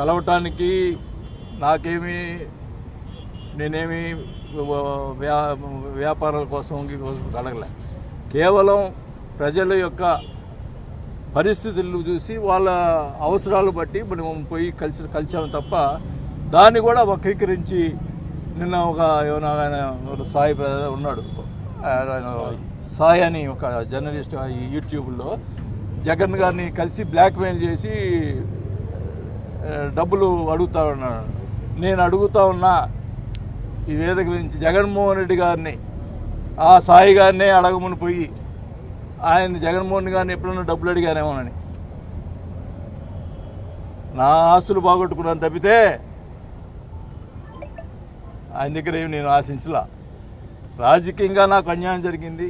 కలవటానికి నాకేమి నేనేమి వ్యా వ్యాపారాల కోసం కలగలే కేవలం ప్రజల యొక్క పరిస్థితులు చూసి వాళ్ళ అవసరాలు బట్టి మనం పోయి కలిసి కలిసాము తప్ప దాన్ని కూడా వక్రీకరించి నిన్న ఒక ఏమైనా ఆయన సాయి ఉన్నాడు. ఆయన సాయి. అని ఒక జర్నలిస్ట్ ఈ యూట్యూబ్లో జగన్ గారిని కలిసి బ్లాక్మెయిల్ చేసి డబ్బులు అడుగుతా ఉన్నాను నేను అడుగుతా ఉన్నా ఈ వేదిక గురించి జగన్మోహన్ రెడ్డి గారిని ఆ సాయి గారినే అడగమని పోయి ఆయన జగన్మోహన్ గారిని ఎప్పుడన్నా డబ్బులు అడిగానేమోనని నా ఆస్తులు బాగొట్టుకున్నాను తప్పితే ఆయన దగ్గర ఏమి నేను ఆశించలా. రాజకీయంగా నాకు అన్యాయం జరిగింది.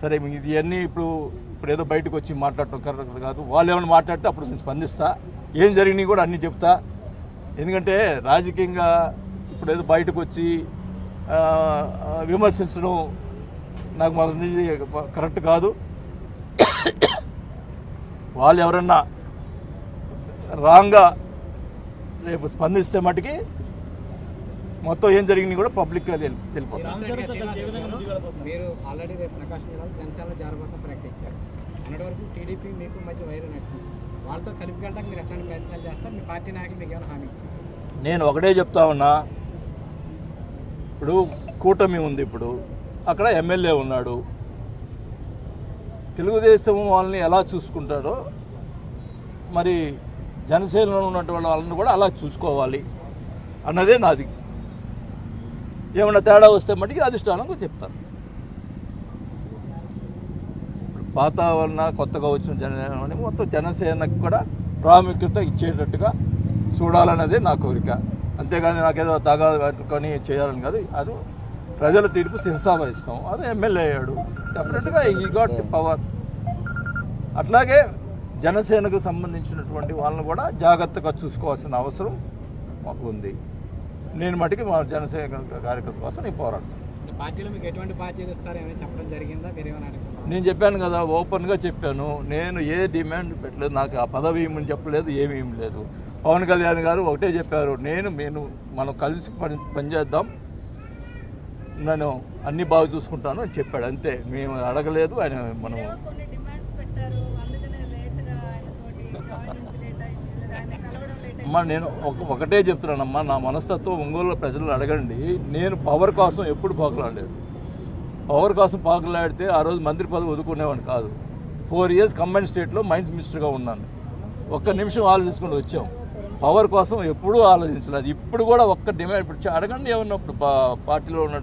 సరే ఇవన్నీ ఇప్పుడు ఇప్పుడు ఏదో బయటకు వచ్చి మాట్లాడటం కరెక్ట్ కాదు. వాళ్ళు ఏమైనా మాట్లాడితే అప్పుడు నేను స్పందిస్తా. ఏం జరిగినాయి కూడా అన్నీ చెప్తా. ఎందుకంటే రాజకీయంగా ఇప్పుడు ఏదో బయటకు వచ్చి విమర్శించడం నాకు మన కరెక్ట్ కాదు. వాళ్ళు ఎవరన్నా రాంగ్గా రేపు స్పందిస్తే మటుకి మొత్తం ఏం జరిగింది కూడా పబ్లిక్గా తెలి తెలిపోతుంది వాళ్ళతో కలిపి వెళ్ళడానికి మీరు ఎట్లాంటి ప్రయత్నాలు చేస్తారు? మీ పార్టీ నాయకులు మీకు ఏమైనా హామీ నేను ఒకటే చెప్తా ఉన్నా. ఇప్పుడు కూటమి ఉంది ఇప్పుడు. అక్కడ ఎమ్మెల్యే ఉన్నాడు. తెలుగుదేశం వాళ్ళని ఎలా చూసుకుంటాడో మరి జనసేనలో ఉన్నటువంటి వాళ్ళని కూడా అలా చూసుకోవాలి అన్నదే నాది. ఏమైనా తేడా వస్తే మటుకి అధిష్టానంగా చెప్తాను వాతావరణ కొత్తగా వచ్చిన జనసేన మొత్తం జనసేనకు కూడా ప్రాముఖ్యత ఇచ్చేటట్టుగా చూడాలన్నది నా కోరిక. అంతేగాని నాకేదో తగా పెట్టుకొని చేయాలని కాదు. అది ప్రజల తీర్పు శిరసావహిస్తాం అది ఎమ్మెల్యే అయ్యాడు. డెఫినెట్గా ఈ గాడ్స్ పవర్ అట్లాగే జనసేనకు సంబంధించినటువంటి వాళ్ళని కూడా జాగ్రత్తగా చూసుకోవాల్సిన అవసరం మాకు ఉంది. నేను మటుకి మా జనసేన కార్యకర్త కోసం నేను పోరాడతాను పార్టీలో మీకు ఎటువంటి బాధ్యత ఇస్తారు ఏమైనా చెప్పడం జరిగిందా? మీరు ఏమైనా నేను చెప్పాను కదా ఓపెన్గా చెప్పాను. నేను ఏ డిమాండ్ పెట్టలేదు నాకు ఆ పదవి ఏమని చెప్పలేదు ఏమీ లేదు. పవన్ కళ్యాణ్ గారు ఒకటే చెప్పారు నేను నేను మనం కలిసి పని పనిచేద్దాం నేను అన్ని బాగా చూసుకుంటాను అని చెప్పాడు. అంతే మేము అడగలేదు ఆయన మనం అమ్మా నేను ఒక ఒకటే చెప్తున్నానమ్మా నా మనస్తత్వం ఒంగోలు ప్రజలు అడగండి. నేను పవర్ కోసం ఎప్పుడు పోకలాడలేదు. పవర్ కోసం పాకులాడితే ఆ రోజు మంత్రి పదవి వదుకునేవాడిని కాదు. ఫోర్ ఇయర్స్ కంబైన్ స్టేట్లో మైన్స్ మినిస్టర్గా ఉన్నాను. ఒక్క నిమిషం ఆలోచించుకుని వచ్చాం. పవర్ కోసం ఎప్పుడూ ఆలోచించలేదు. ఇప్పుడు కూడా ఒక్క డిమాండ్ ఇప్పుడు అడగండి ఏమన్నప్పుడు పా- పార్టీలో ఉన్నట్టు